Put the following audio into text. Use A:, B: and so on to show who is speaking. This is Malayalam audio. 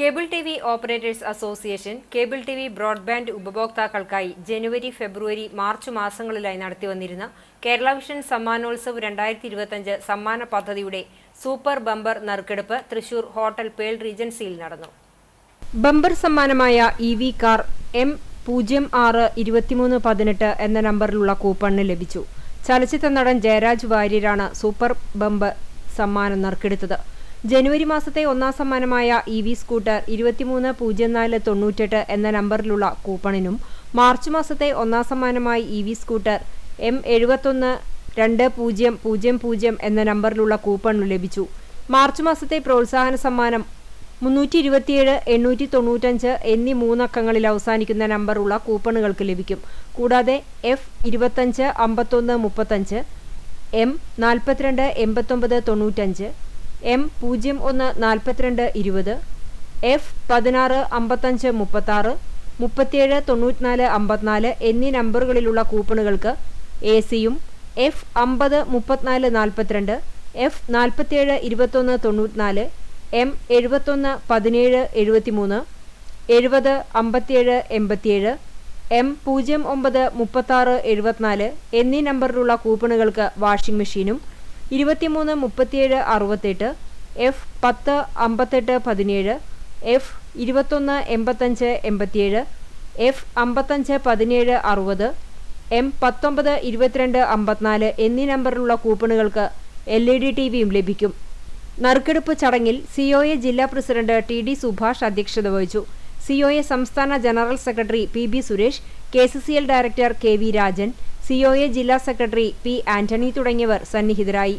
A: Cable T V operators association cable T V broadband ഉപഭോക്താക്കൾക്കായി ജനുവരി ഫെബ്രുവരി മാർച്ച് മാസങ്ങളിലായി നടത്തിവന്നിരുന്ന കേരള വിഷൻ സമ്മാനോത്സവ് രണ്ടായിരത്തി ഇരുപത്തഞ്ച് സമ്മാന പദ്ധതിയുടെ സൂപ്പർ ബമ്പർ നറുക്കെടുപ്പ് തൃശൂർ ഹോട്ടൽ പേൾ റീജൻസിയിൽ നടന്നു. ബമ്പർ സമ്മാനമായ ഇ വി കാർ എം പൂജ്യം ആറ് ഇരുപത്തിമൂന്ന് പതിനെട്ട് എന്ന നമ്പറിലുള്ള കൂപ്പണിന് ലഭിച്ചു. ചലച്ചിത്ര നടൻ ജയരാജ് വാര്യരാണ് സൂപ്പർ ബമ്പർ സമ്മാനം നറുക്കെടുത്തത്. ജനുവരി മാസത്തെ ഒന്നാം സമ്മാനമായ ഇ വി സ്കൂട്ടർ ഇരുപത്തിമൂന്ന് പൂജ്യം നാല് തൊണ്ണൂറ്റെട്ട് എന്ന നമ്പറിലുള്ള കൂപ്പണിനും മാർച്ച് മാസത്തെ ഒന്നാം സമ്മാനമായി ഇ വി സ്കൂട്ടർ എം എഴുപത്തൊന്ന് രണ്ട് പൂജ്യം പൂജ്യം പൂജ്യം എന്ന നമ്പറിലുള്ള കൂപ്പണും ലഭിച്ചു. മാർച്ച് മാസത്തെ പ്രോത്സാഹന സമ്മാനം മുന്നൂറ്റി ഇരുപത്തിയേഴ് എണ്ണൂറ്റി തൊണ്ണൂറ്റഞ്ച് എന്നീ മൂന്നക്കങ്ങളിൽ അവസാനിക്കുന്ന നമ്പറുള്ള കൂപ്പണുകൾക്ക് ലഭിക്കും. കൂടാതെ എഫ് ഇരുപത്തഞ്ച് അമ്പത്തൊന്ന് മുപ്പത്തഞ്ച് എം നാൽപ്പത്തിരണ്ട് എൺപത്തൊമ്പത് തൊണ്ണൂറ്റഞ്ച് എം പൂജ്യം ഒന്ന് നാൽപ്പത്തിരണ്ട് ഇരുപത് എഫ് പതിനാറ് അമ്പത്തഞ്ച് മുപ്പത്താറ് മുപ്പത്തിയേഴ് തൊണ്ണൂറ്റിനാല് അമ്പത്തിനാല് എന്നീ നമ്പറുകളിലുള്ള കൂപ്പണുകൾക്ക് എ സിയും എഫ് അമ്പത് മുപ്പത്തിനാല് നാൽപ്പത്തിരണ്ട് എഫ് നാൽപ്പത്തിയേഴ് ഇരുപത്തൊന്ന് തൊണ്ണൂറ്റിനാല് എം എഴുപത്തൊന്ന് പതിനേഴ് എഴുപത്തിമൂന്ന് എഴുപത് അമ്പത്തിയേഴ് എൺപത്തിയേഴ് എം പൂജ്യം ഒമ്പത് മുപ്പത്താറ് എഴുപത്തിനാല് എന്നീ നമ്പറിലുള്ള കൂപ്പണുകൾക്ക് വാഷിംഗ് മെഷീനും ഇരുപത്തിമൂന്ന് മുപ്പത്തിയേഴ് അറുപത്തെട്ട് എഫ് പത്ത് അമ്പത്തെട്ട് പതിനേഴ് എഫ് ഇരുപത്തൊന്ന് എൺപത്തഞ്ച് എൺപത്തിയേഴ് എഫ് അമ്പത്തഞ്ച് പതിനേഴ് അറുപത് എം പത്തൊമ്പത് ഇരുപത്തിരണ്ട് അമ്പത്തിനാല് എന്നീ നമ്പറിലുള്ള കൂപ്പണുകൾക്ക് എൽ ഇ ഡി ടി വിയും ലഭിക്കും. നറുക്കെടുപ്പ് ചടങ്ങിൽ സി ഒ എ ജില്ലാ പ്രസിഡന്റ് ടി ഡി സുഭാഷ് അധ്യക്ഷത വഹിച്ചു. സി ഒ എ സംസ്ഥാന general secretary P B Suresh K C C L director K V Rajan COA ജില്ലാ സെക്രട്ടറി പി ആന്റണി തുടങ്ങിയവർ സന്നിഹിതരായി